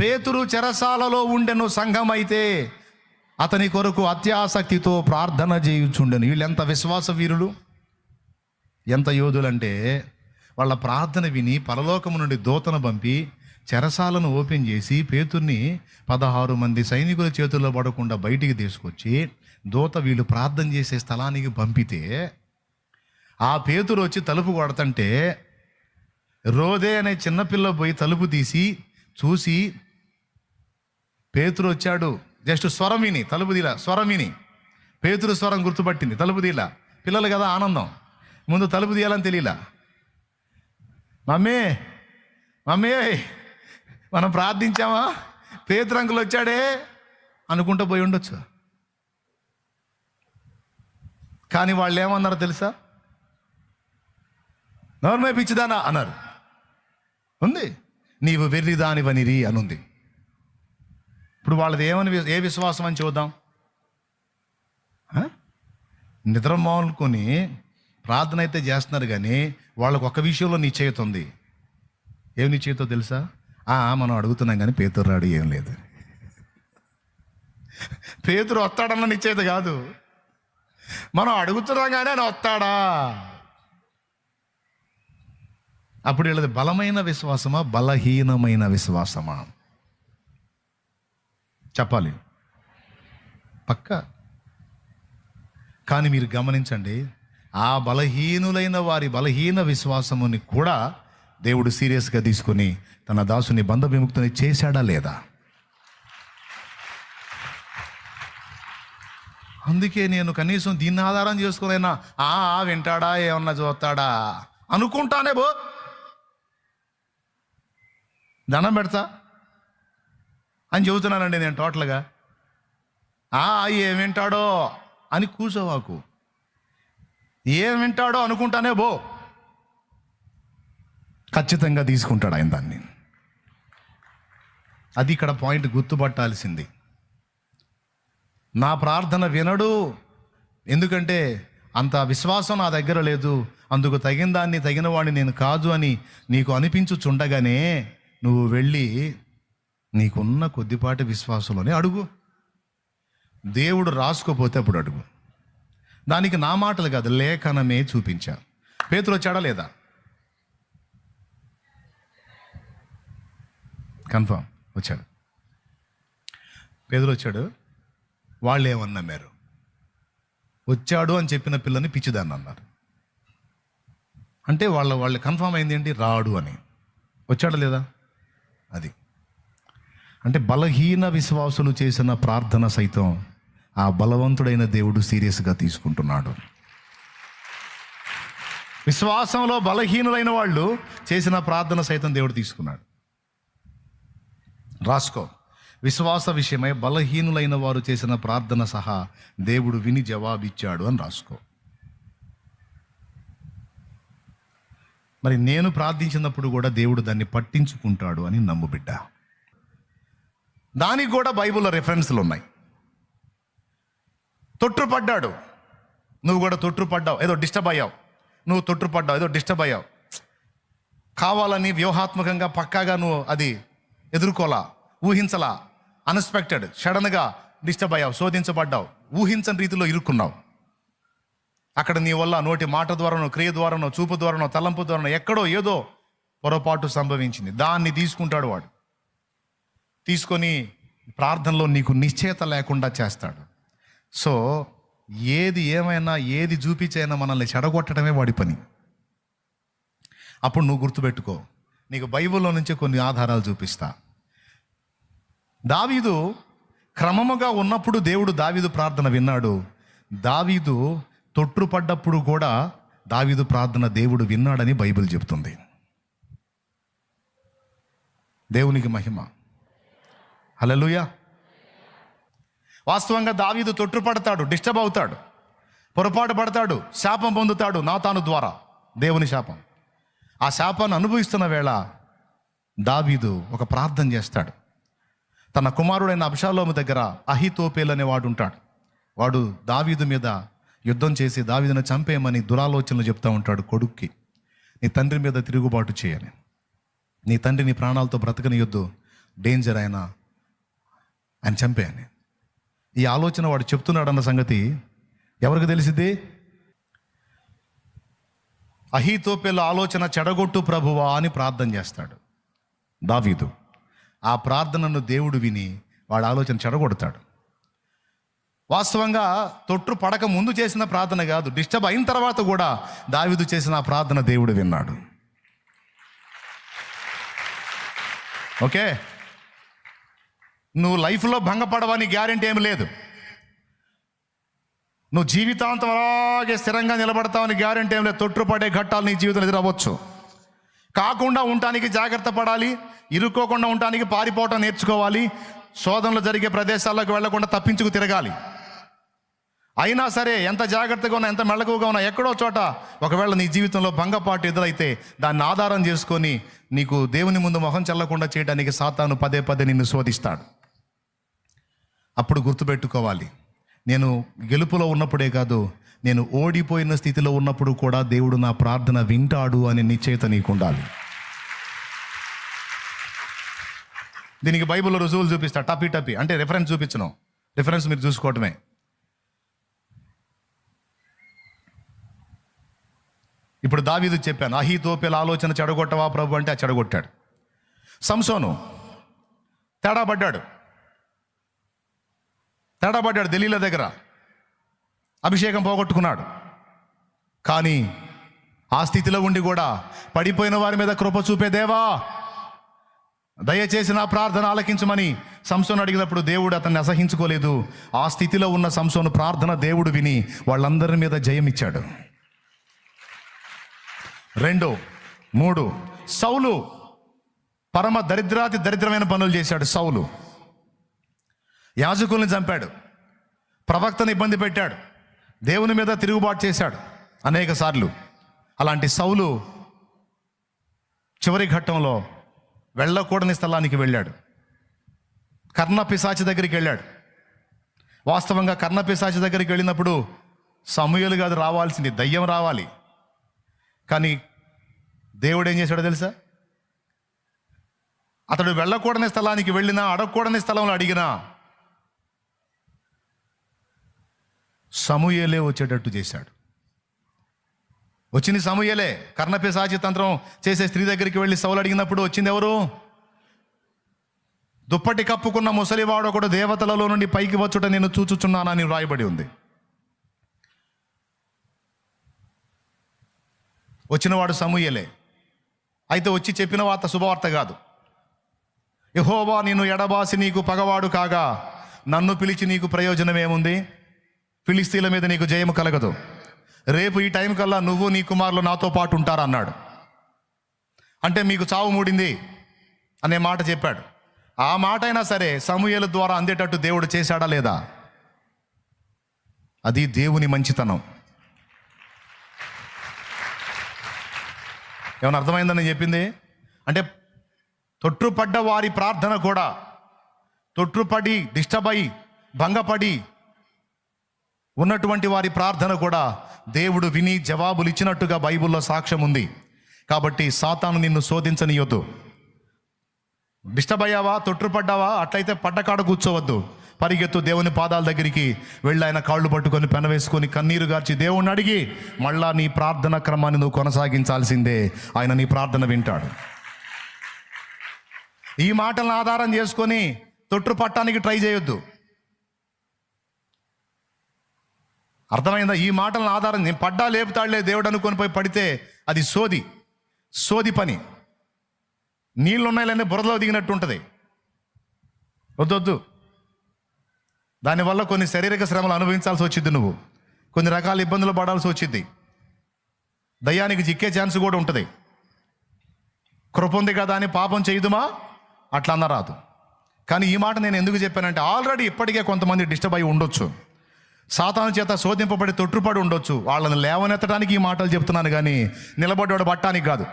పేతురు చెరసాలలో ఉండెను సంఘమైతే అతని కొరకు అత్యాసక్తితో ప్రార్థన చేయుచుండెను. వీళ్ళు ఎంత విశ్వాస వీరులు? ఎంత యోధులంటే వాళ్ళ ప్రార్థన విని పరలోకము నుండి దూతను పంపి చెరసాలను ఓపెన్ చేసి పేతుర్ని పదహారు మంది సైనికుల చేతుల్లో పడకుండా బయటికి తీసుకొచ్చి దూత వీళ్ళు ప్రార్థన చేసే స్థలానికి పంపితే ఆ పేతురు వచ్చి తలుపు కొడతంటే రోదే అనే చిన్నపిల్ల పోయి తలుపు తీసి చూసి పేతురు వచ్చాడు. జస్ట్ స్వరం విని తలుపు తీల స్వరం విని. పేతురు స్వరం గుర్తుపట్టింది తలుపు తీల పిల్లలు కదా ఆనందం. ముందు తలుపు తీయాలని తెలియలా. మమ్మీ మమ్మీ మనం ప్రార్థించామా? పేతురు వచ్చాడే అనుకుంటూ పోయి ఉండొచ్చు. కానీ వాళ్ళు ఏమన్నారో తెలుసా? నోర్మే పిచ్చిదానా అన్నారు. ఉంది. నీవు వెర్రిదానివనిరి అనుంది. ఇప్పుడు వాళ్ళది ఏమని ఏ విశ్వాసం అని చూద్దాం? నిద్ర మానుకొని ప్రార్థన అయితే చేస్తున్నారు కానీ వాళ్ళకు ఒక విషయంలో నిశ్చయిత ఉంది. ఏం నిశ్చయితో తెలుసా? ఆ, మనం అడుగుతున్నాం కానీ పేతురు రాడు ఏం లేదు. పేతురు వస్తాడన్న నిశ్చయిత కాదు. మనం అడుగుతున్నాం కానీ ఆయన వస్తాడా? అప్పుడు వీళ్ళది బలమైన విశ్వాసమా? బలహీనమైన విశ్వాసమా? చెప్పాలి. పక్క. కానీ మీరు గమనించండి ఆ బలహీనులైన వారి బలహీన విశ్వాసముని కూడా దేవుడు సీరియస్గా తీసుకొని తన దాసుని బంధ విముక్తిని చేశాడా లేదా? అందుకే నేను కనీసం దీన్ని ఆధారం చేసుకోలేనా? ఆ ఆ వింటాడా? ఏమన్నా చూస్తాడా? అనుకుంటానే బో. దండం పెడతా. అని చెబుతున్నానండి నేను టోటల్గా. ఆ ఏం వింటాడో అని కూర్చోవాకు ఏం వింటాడో అనుకుంటానే బో ఖచ్చితంగా తీసుకుంటాడు ఆయన దాన్ని. అది ఇక్కడ పాయింట్ గుర్తుపట్టాల్సింది. నా ప్రార్థన వినడు ఎందుకంటే అంత విశ్వాసం నా దగ్గర లేదు. అందుకు తగిన దాన్ని తగిన వాడిని నేను కాదు అని నీకు అనిపించుచుండగానే నువ్వు వెళ్ళి నీకున్న కొద్దిపాటి విశ్వాసంలోనే అడుగు. దేవుడు రాసుకోపోతే అప్పుడు అడుగు. దానికి నా మాటలు కాదు లేఖనమే చూపించా. పేతులు వచ్చాడా లేదా? కన్ఫామ్ వచ్చాడు. పేదలు వచ్చాడు. వాళ్ళు ఏమన్నమారు వచ్చాడు అని చెప్పిన పిల్లని పిచ్చిదాన్ని అన్నారు. అంటే వాళ్ళ వాళ్ళు కన్ఫామ్ అయింది ఏంటి? రాడు అని. వచ్చాడు లేదా? అది. అంటే బలహీన విశ్వాసులు చేసిన ప్రార్థన సైతం ఆ బలవంతుడైన దేవుడు సీరియస్గా తీసుకుంటున్నాడు. విశ్వాసంలో బలహీనులైన వాళ్ళు చేసిన ప్రార్థన సైతం దేవుడు తీసుకున్నాడు. రాసుకో. విశ్వాస విషయమై బలహీనులైన వారు చేసిన ప్రార్థన సహా దేవుడు విని జవాబిచ్చాడు అని రాసుకో. మరి నేను ప్రార్థించినప్పుడు కూడా దేవుడు దాన్ని పట్టించుకుంటాడు అని నమ్ముబిడ్డా దానికి కూడా బైబిల్లో రెఫరెన్స్లు ఉన్నాయి తొట్టుపడ్డాడు. నువ్వు కూడా తొట్టుపడ్డావు. ఏదో డిస్టర్బ్ అయ్యావు. నువ్వు తొట్టుపడ్డావు. ఏదో డిస్టర్బ్ అయ్యావు. కావాలని వ్యూహాత్మకంగా పక్కాగా నువ్వు అది ఎదుర్కోలా ఊహించలా అన్ఎక్స్పెక్టెడ్ సడన్గా డిస్టర్బ్ అయ్యావు శోధించబడ్డావు ఊహించని రీతిలో ఇరుక్కున్నావు. అక్కడ నీ వల్ల నోటి మాట ద్వారానో క్రియ ద్వారానో చూపు ద్వారానో తలంపు ద్వారానో ఎక్కడో ఏదో పొరపాటు సంభవించింది. దాన్ని తీసుకుంటాడు వాడు. తీసుకొని ప్రార్థనలో నీకు నిశ్చయత లేకుండా చేస్తాడు. సో ఏది ఏమైనా ఏది చూపించైనా మనల్ని చెడగొట్టడమే వాడి పని. అప్పుడు నువ్వు గుర్తుపెట్టుకో నీకు బైబిల్లో నుంచి కొన్ని ఆధారాలు చూపిస్తా. దావీదు క్రమముగా ఉన్నప్పుడు దేవుడు దావీదు ప్రార్థన విన్నాడు. దావీదు తొట్టుపడ్డప్పుడు కూడా దావీదు ప్రార్థన దేవుడు విన్నాడని బైబిల్ చెబుతుంది దేవునికి మహిమ. హల్లెలూయా. వాస్తవంగా దావీదు తొట్టుపడతాడు డిస్టర్బ్ అవుతాడు పొరపాటు పడతాడు శాపం పొందుతాడు నాతాను ద్వారా దేవుని శాపం. ఆ శాపాన్ని అనుభవిస్తున్న వేళ దావీదు ఒక ప్రార్థన చేస్తాడు. తన కుమారుడైన అబ్షాలోము దగ్గర అహితోపేల్ అనే వాడు ఉంటాడు. వాడు దావీదు మీద యుద్ధం చేసి దావీదును చంపేయమని దురాలోచనలు చెప్తా ఉంటాడు కొడుక్కి. నీ తండ్రి మీద తిరుగుబాటు చేయని నీ తండ్రి నీ ప్రాణాలతో బ్రతకనియొద్దు డేంజర్ అయినా ఆయన చంపేయని ఈ ఆలోచన వాడు చెప్తున్నాడన్న సంగతి ఎవరికి తెలిసింది అహీతోపెల్ ఆలోచన చెడగొట్టు ప్రభువా అని ప్రార్థన చేస్తాడు. దావీదు ఆ ప్రార్థనను దేవుడు విని వాడు ఆలోచన చెడగొడతాడు. వాస్తవంగా తొట్టు పడక ముందు చేసిన ప్రార్థన కాదు డిస్టర్బ్ అయిన తర్వాత కూడా దావీదు చేసిన ఆ ప్రార్థన దేవుడు విన్నాడు. ఓకే? నువ్వు లైఫ్లో భంగపడవని గ్యారెంటీ ఏమి లేదు. నువ్వు జీవితాంతం అలాగే స్థిరంగా నిలబడతావని గ్యారెంటీ ఏం లేదు. తొట్టుపడే ఘట్టాలు నీ జీవితంలో ఎదురవ్వచ్చు. కాకుండా ఉండటానికి జాగ్రత్త పడాలి. ఇరుక్కోకుండా ఉండటానికి పారిపోవటం నేర్చుకోవాలి. శోధనలు జరిగే ప్రదేశాలకు వెళ్ళకుండా తప్పించుకు తిరగాలి. అయినా సరే ఎంత జాగ్రత్తగా ఉన్నా ఎంత మెళకువగా ఉన్నా ఎక్కడో చోట ఒకవేళ నీ జీవితంలో భంగపాటు ఎదురైతే దాన్ని ఆధారం చేసుకొని నీకు దేవుని ముందు మొహం చల్లకుండా చేయడానికి సాతాను పదే పదే నిన్ను శోధిస్తాడు. అప్పుడు గుర్తుపెట్టుకోవాలి. నేను గెలుపులో ఉన్నప్పుడే కాదు నేను ఓడిపోయిన స్థితిలో ఉన్నప్పుడు కూడా దేవుడు నా ప్రార్థన వింటాడు అనే నిశ్చయిత నీకు ఉండాలి దీనికి బైబిల్లో రుజువులు చూపిస్తా టపీ టపీ. అంటే రిఫరెన్స్ చూపించను. రిఫరెన్స్ మీరు చూసుకోవటమే. ఇప్పుడు దావీదు చెప్పాను అహీతోపెల ఆలోచన చెడగొట్టవా ప్రభు అంటే ఆ చెడగొట్టాడు. సంసోను తేడా పడ్డాడు. తేడా పడ్డాడు ఢిల్లీల దగ్గర. అభిషేకం పోగొట్టుకున్నాడు. కానీ ఆ స్థితిలో ఉండి కూడా పడిపోయిన వారి మీద కృప చూపే దేవా దయచేసి నా ప్రార్థన ఆలకించమని సంసోను అడిగినప్పుడు దేవుడు అతన్ని అసహించుకోలేదు. ఆ స్థితిలో ఉన్న సంసోను ప్రార్థన దేవుడు విని వాళ్ళందరి మీద జయమిచ్చాడు రెండు మూడు సౌలు పరమ దరిద్రాతి దరిద్రమైన పనులు చేశాడు సౌలు. యాజకుల్ని చంపాడు. ప్రవక్తను ఇబ్బంది పెట్టాడు. దేవుని మీద తిరుగుబాటు చేశాడు అనేక సార్లు. అలాంటి సౌలు చివరి ఘట్టంలో వెళ్ళకూడని స్థలానికి వెళ్ళాడు. కర్ణ పిశాచి దగ్గరికి వెళ్ళాడు. వాస్తవంగా కర్ణ పిశాచి దగ్గరికి వెళ్ళినప్పుడు సమూహలు కాదు రావాల్సింది దయ్యం రావాలి. కానీ దేవుడు ఏం చేశాడో తెలుసా? అతడు వెళ్ళకూడని స్థలానికి వెళ్ళినా అడగకూడని స్థలంలో అడిగినా సమూయలే వచ్చేటట్టు చేశాడు. వచ్చింది సమూయలే. కర్ణపిశాచి తంత్రం చేసే స్త్రీ దగ్గరికి వెళ్ళి సౌలు అడిగినప్పుడు వచ్చింది ఎవరు? దుప్పటి కప్పుకున్న ముసలివాడు ఒకడు దేవతలలో నుండి పైకి వచ్చుట నేను చూచుచున్నానని వ్రాయబడి ఉంది. వచ్చినవాడు సమూయలే. అయితే వచ్చి చెప్పిన వార్త శుభవార్త కాదు. యహోవా నేను ఎడబాసి నీకు పగవాడు కాగా నన్ను పిలిచి నీకు ప్రయోజనం ఏముంది ఫిలిస్తీన్ల మీద నీకు జయము కలగదు. రేపు ఈ టైం కల్లా నువ్వు నీ కుమారులు నాతో పాటు ఉంటారు అన్నాడు అంటే మీకు చావు మూడింది అనే మాట చెప్పాడు. ఆ మాట అయినా సరే సమూహల ద్వారా అందేటట్టు దేవుడు చేశాడా లేదా? అది దేవుని మంచితనం. ఏమైనా అర్థమైందని చెప్పింది? అంటే తొట్టుపడ్డ వారి ప్రార్థన కూడా తొట్టుపడి డిస్టర్బ్ అయి భంగపడి ఉన్నటువంటి వారి ప్రార్థన కూడా దేవుడు విని జవాబులు ఇచ్చినట్టుగా బైబిల్లో సాక్ష్యం ఉంది. కాబట్టి సాతాను నిన్ను శోధించనీయొద్దు. డిస్టర్బ్ అయ్యావా తొట్టుపడ్డావా అట్లయితే పడ్డకాడ కూర్చోవద్దు. పరిగెత్తు దేవుని పాదాల దగ్గరికి వెళ్ళి ఆయన కాళ్ళు పట్టుకొని పెనవేసుకొని కన్నీరు గార్చి దేవుణ్ణి అడిగి మళ్ళా నీ ప్రార్థన క్రమాన్ని నువ్వు కొనసాగించాల్సిందే. ఆయన నీ ప్రార్థన వింటాడు. ఈ మాటలను ఆధారం చేసుకొని తొట్టు పట్టడానికి ట్రై చేయొద్దు. అర్థమైందా? ఈ మాటలను ఆధారం నేను పడ్డా లేపుతాడులే దేవుడు అనుకొని పోయి పడితే అది సోది. సోది పని. నీళ్ళు ఉన్నాయిలన్నీ బురదలో దిగినట్టు ఉంటుంది. వద్దొద్దు దానివల్ల కొన్ని శారీరక శ్రమలు అనుభవించాల్సి వచ్చింది నువ్వు. కొన్ని రకాల ఇబ్బందులు పడాల్సి వచ్చింది. దయ్యానికి చిక్కే ఛాన్స్ కూడా ఉంటుంది. కృప ఉంది కదా అని పాపం చేయదుమా? అట్లా అన్నరాదు కానీ ఈ మాట నేను ఎందుకు చెప్పానంటే ఆల్రెడీ ఇప్పటికే కొంతమంది డిస్టర్బ్ అయి ఉండొచ్చు. సాతాను చేత శోధింపబడి తొట్టుపడి ఉండొచ్చు. వాళ్ళని లేవనెత్తడానికి ఈ మాటలు చెప్తున్నాను కానీ నిలబడ్డాడు పట్టానికి కాదు.